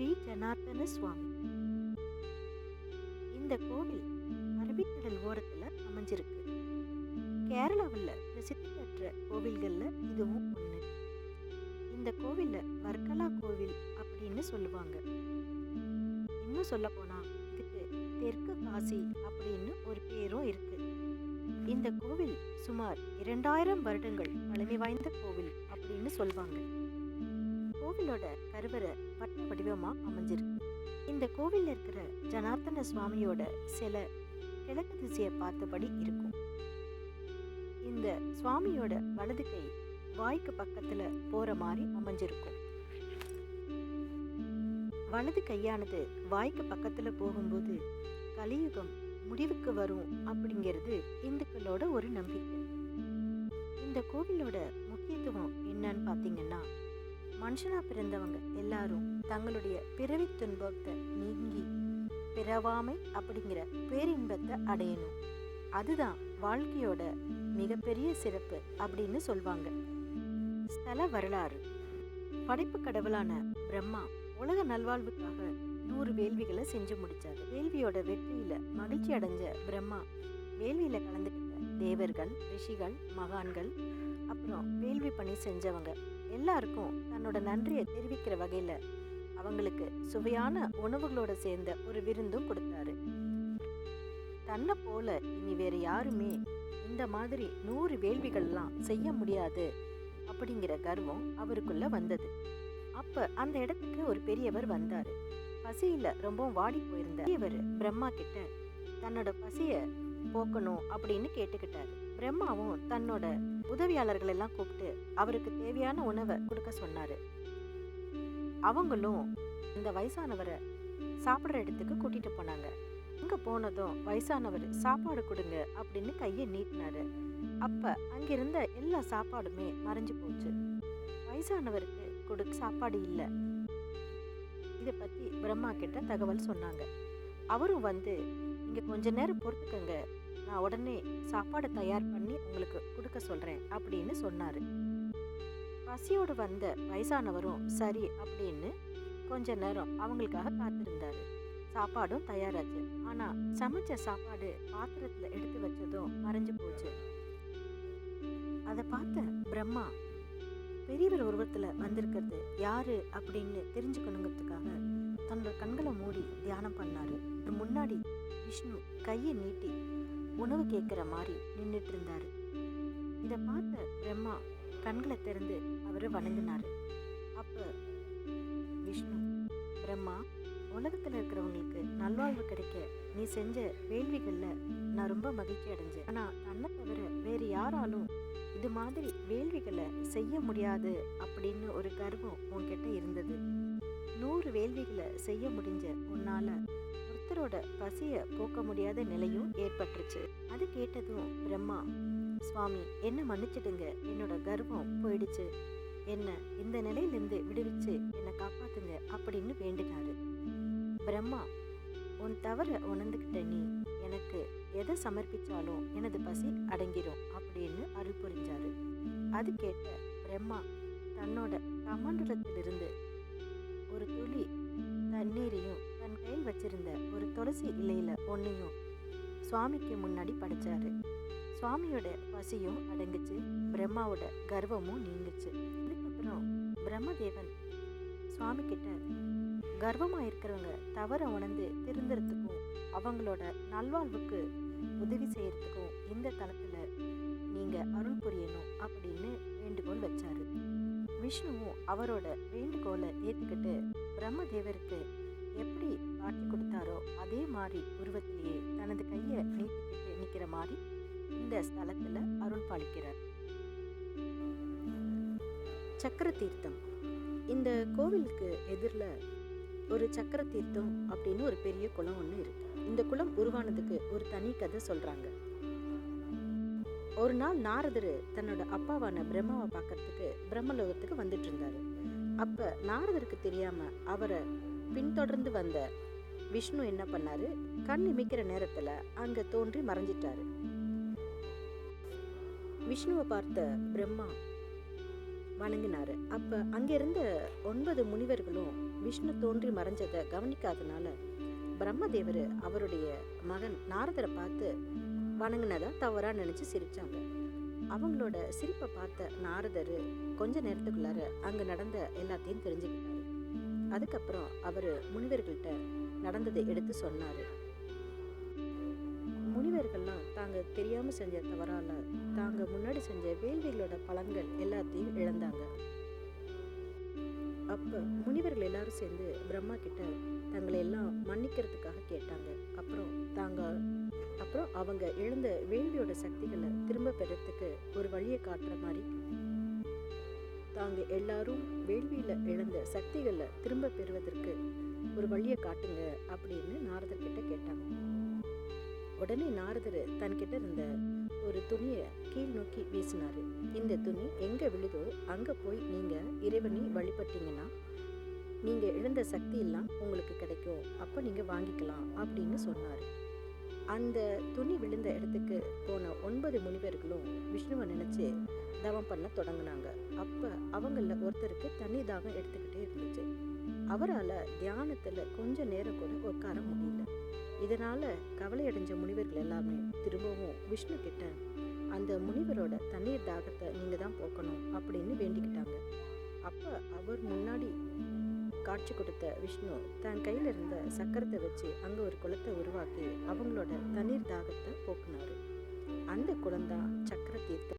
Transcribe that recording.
ஸ்ரீ ஜனார்த்தன சுவாமி. இந்த கோவில் அரபிக்கடல் ஓரத்துல அமைஞ்சிருக்கு. கேரளாவில் பிரசித்தி பெற்ற கோவில்கள்ல இதுவும் ஒன்று இந்த கோவில்ல வர்க்கலா கோவில் அப்படின்னு சொல்லுவாங்க. இன்னும் சொல்ல போனா இதுக்கு தெற்கு காசி அப்படின்னு ஒரு பேரும் இருக்கு. இந்த கோவில் சுமார் இரண்டாயிரம் வருடங்கள் பழமை வாய்ந்த கோவில் அப்படின்னு சொல்வாங்க கோவிலோட கருவறை வட்ட வடிவமா அமைஞ்சிருக்கு. இந்த கோவில்ல இருக்கிற ஜனார்த்தன சுவாமியோட சிலை கிழக்கு திசையை பார்த்தபடி இருக்கும். இந்த சுவாமியோட வலது கை வாய்க்கு பக்கத்துல போற மாதிரி அமைஞ்சிருக்கும். வலது கையானது வாய்க்கு பக்கத்துல போகும்போது கலியுகம் முடிவுக்கு வரும் அப்படிங்கிறது இந்துக்களோட ஒரு நம்பிக்கை. இந்த கோவிலோட முக்கியத்துவம் என்னன்னு பார்த்தீங்கன்னா மனுஷனா பிறந்தவங்க எல்லாரும் தங்களுடைய பிறவி துன்பத்தை நீங்கி பிறவாமை அப்படிங்கிற பேரின்பத்தை அடையணும். அதுதான் வாழ்க்கையோட மிகப்பெரிய சிறப்பு அப்படின்னு சொல்வாங்க. ஸ்தல வரலாறு. படைப்பு கடவுளான பிரம்மா உலக நல்வாழ்வுக்காக நூறு வேள்விகளை செஞ்சு முடிச்சார். வேள்வியோட வெற்றியில மகிழ்ச்சி அடைஞ்ச பிரம்மா வேள்வியில கலந்துக்கிட்ட தேவர்கள் ரிஷிகள் மகான்கள் அப்புறம் வேள்வி பணி செஞ்சவங்க. எல்லாருக்கும் தன்னோட நன்றியை தெரிவிக்கிற வகையில அவங்களுக்கு சுவையான உணவுகளோட சேர்ந்த ஒரு விருந்தும் கொடுத்தாரு. தன்னை போல இனி வேற யாருமே இந்த மாதிரி நூறு வேள்விகள்லாம் செய்ய முடியாது அப்படிங்கிற கர்வம் அவருக்குள்ள வந்தது. அப்ப அந்த இடத்துக்கு ஒரு பெரியவர் வந்தாரு. பசியில ரொம்பவும் வாடி போயிருந்த பெரியவர் பிரம்மா கிட்ட தன்னோட பசிய போக்கணும் அப்படின்னு கேட்டுக்கிட்டாரு. பிரம்மாவும் தன்னோட உதவியாளர்கள் எல்லாம் கூப்பிட்டு அவருக்கு தேவையான உணவை கொடுக்க சொன்னாரு. அவங்களும் இந்த வயசானவரை சாப்பிட்ற இடத்துக்கு கூட்டிட்டு போனாங்க. அங்க போனதும் வயசானவர் சாப்பாடு கொடுங்க அப்படின்னு கையை நீட்டினாரு. அப்ப அங்கிருந்த எல்லா சாப்பாடுமே மறைஞ்சு போச்சு. வயசானவருக்கு கொடுக்க சாப்பாடு இல்லை. இதை பத்தி பிரம்மா கிட்ட தகவல் சொன்னாங்க. அவரும் வந்து இங்கே கொஞ்ச நேரம் பொறுத்துக்கங்க. நான் உடனே சாப்பாடு தயார் பண்ணி உங்களுக்கு கொடுக்க சொல்கிறேன் அப்படின்னு சொன்னார். பசியோடு வந்த வயசானவரும் சரி அப்படின்னு கொஞ்ச நேரம் அவங்களுக்காக காத்திருந்தாரு. சாப்பாடும் தயாராச்சு. ஆனால் சமைச்ச சாப்பாடு பாத்திரத்தில் எடுத்து வச்சதும் மறைஞ்சு போச்சு. அதை பார்த்த பிரம்மா பெரியவர் உருவத்தில் வந்திருக்கிறது யாரு? அப்படின்னு தெரிஞ்சுக்கணுங்கிறதுக்காக தன்னோட கண்களை மூடி தியானம் பண்ணாரு. முன்னாடி விஷ்ணு கையை நீட்டி உணவு கேட்குற மாதிரி நின்றுட்டு இருந்தாரு இதை பார்த்த பிரம்மா கண்களை திறந்து அவரை வணங்கினாரு. அப்ப விஷ்ணு பிரம்மா உலகத்துல இருக்கிறவங்களுக்கு நல்வாழ்வு கிடைக்க நீ செஞ்ச வேள்விகள்ல நான் ரொம்ப மகிழ்ச்சி அடைஞ்சேன். ஆனா தன்னை தவிர வேறு யாராலும் இது மாதிரி வேள்விகளை செய்ய முடியாது அப்படின்னு ஒரு கர்வம் உன்கிட்ட இருந்தது. நூறு வேள்விகளை செய்ய முடிஞ்ச உன்னால ஒருத்தரோட பசிய போக்க முடியாத நிலையும் ஏற்பட்டுருச்சு. அது கேட்டதும் பிரம்மா சுவாமி என்ன மன்னிச்சிடுங்க. என்னோட கர்வம் போயிடுச்சு. என்ன இந்த நிலையிலிருந்து விடுவிச்சு என்னை காப்பாத்துங்க அப்படின்னு வேண்டினாரு. பிரம்மா உன் தவற உணர்ந்துகிட்ட நீ எனக்கு எதை சமர்ப்பிச்சாலும் எனது பசி அடங்கிரும் அப்படின்னு அருள் புரிஞ்சாரு. அது கேட்ட பிரம்மா தன்னோட கமண்டலத்திலிருந்து துளசி இலையில ஒன்னையும் சுவாமிக்கு முன்னாடி படைச்சாரு. சுவாமியோட பசியும் அடங்குச்சு பிரம்மாவோட கர்வமும் நீங்குச்சு. அதுக்கப்புறம் பிரம்மதேவன் சுவாமி கிட்ட கர்வமா இருக்கிறவங்க தவற உணர்ந்து திருந்துறதுக்கும் அவங்களோட நல்வாழ்வுக்கு உதவி செய்யறதுக்கும் இந்த தளத்துல நீங்க அருள் புரியணும் அப்படின்னு வேண்டுகோள் வச்சாரு. விஷ்ணுவும் அவரோட வேண்டுகோளை ஏத்துக்கிட்டு பிரம்மதேவருக்கு எப்படி காட்டி கொடுத்தாரோ அதே மாதிரி உருவத்திலேயே தனது கையை நீட்டிக்கிட்டு நிற்கிற மாதிரி இந்த ஸ்தலத்தில் அருள் பாலிக்கிறார். சக்கர தீர்த்தம் இந்த கோவிலுக்கு எதிரில் ஒரு சக்கர தீர்த்தம் அப்படின்னு ஒரு பெரிய குளம் ஒன்று இருக்கு. இந்த குளம் உருவானதுக்கு ஒரு தனி கதை சொல்றாங்க. ஒரு நாள் நாரதர் தன்னோட அப்பாவான பிரம்மாவை பார்க்கறதுக்கு பிரம்மலோகத்துக்கு வந்துட்டு இருந்தாரு. அப்ப நாரதருக்கு தெரியாம அவரை பின்தொடர்ந்து வந்த விஷ்ணு என்ன பண்ணாரு? கண் இமைக்கிற நேரத்துல அங்க தோன்றி மறைஞ்சிட்டாரு. விஷ்ணுவை பார்த்த பிரம்மா வணங்கினாரு. அப்ப அங்கிருந்த ஒன்பது முனிவர்களும் விஷ்ணு தோன்றி மறைஞ்சதை கவனிக்காதனால பிரம்மதேவர் அவருடைய மகன் நாரதரை பார்த்து வணங்கினதா தவறா நினைச்சு சிரிச்சாங்க. அவங்களோட சிரிப்பை பார்த்த நாரதர் கொஞ்ச நேரத்துக்குள்ளார அங்க நடந்த எல்லாத்தையும் தெரிஞ்சுக்கிட்டாரு. அதுக்கப்புறம் அவர் முனிவர்கள்ட்ட நடந்ததை எடுத்து சொன்னார். முனிவர்கள்லாம் தாங்க தெரியாமல் செஞ்ச தவறால தாங்க முன்னாடி செஞ்ச வேள்விகளோட பலன்கள் எல்லாத்தையும் இழந்தாங்க. அப்போ முனிவர்கள் எல்லாரும் சேர்ந்து பிரம்மா கிட்ட தங்களை எல்லாம் மன்னிக்கிறதுக்காக கேட்டாங்க. அப்புறம் தாங்க அப்புறம் அவங்க இழந்த வேள்வியோட சக்திகளை திரும்ப பெறத்துக்கு ஒரு வழியை காட்டுற மாதிரி தாங்க எல்லாரும் வேள்வியில் இழந்த சக்திகளை திரும்ப பெறுவதற்கு ஒரு வழியை காட்டுங்க அப்படின்னு நாரதர் கிட்ட கேட்டாங்க. உடனே நாரதர் தன்கிட்ட இருந்த ஒரு துணியை கீழ் நோக்கி வீசினார். இந்த துணி எங்கே விழுதோ அங்கே போய் நீங்கள் இறைவனை வழிபட்டீங்கன்னா நீங்கள் இழந்த சக்தி எல்லாம் உங்களுக்கு கிடைக்கும். அப்போ நீங்கள் வாங்கிக்கலாம் அப்படின்னு சொன்னார். அந்த துணி விழுந்த இடத்துக்கு போன ஒன்பது முனிவர்களும் விஷ்ணுவை நினச்சி தவம் பண்ண தொடங்கினாங்க. அப்ப அவங்கள ஒருத்தருக்கு தண்ணி தாகம் எடுத்துக்கிட்டே இருந்துச்சு. அவரால் தியானத்துல கொஞ்ச நேரம் கூட உட்கார முடியல. இதனால கவலை அடைஞ்ச முனிவர்கள் எல்லாமே திரும்பவும் விஷ்ணு கிட்ட அந்த முனிவரோட தண்ணீர் தாகத்தை நீங்க தான் போக்கணும் அப்படின்னு வேண்டிக்கிட்டாங்க. அப்ப அவர் முன்னாடி காட்சி கொடுத்த விஷ்ணு தன் கையில இருந்த சக்கரத்தை வச்சு அங்க ஒரு குளத்தை உருவாக்கி அவங்களோட தண்ணீர் தாகத்தை போக்குனாரு. அந்த குளம்தான் சக்கர தீர்த்தம்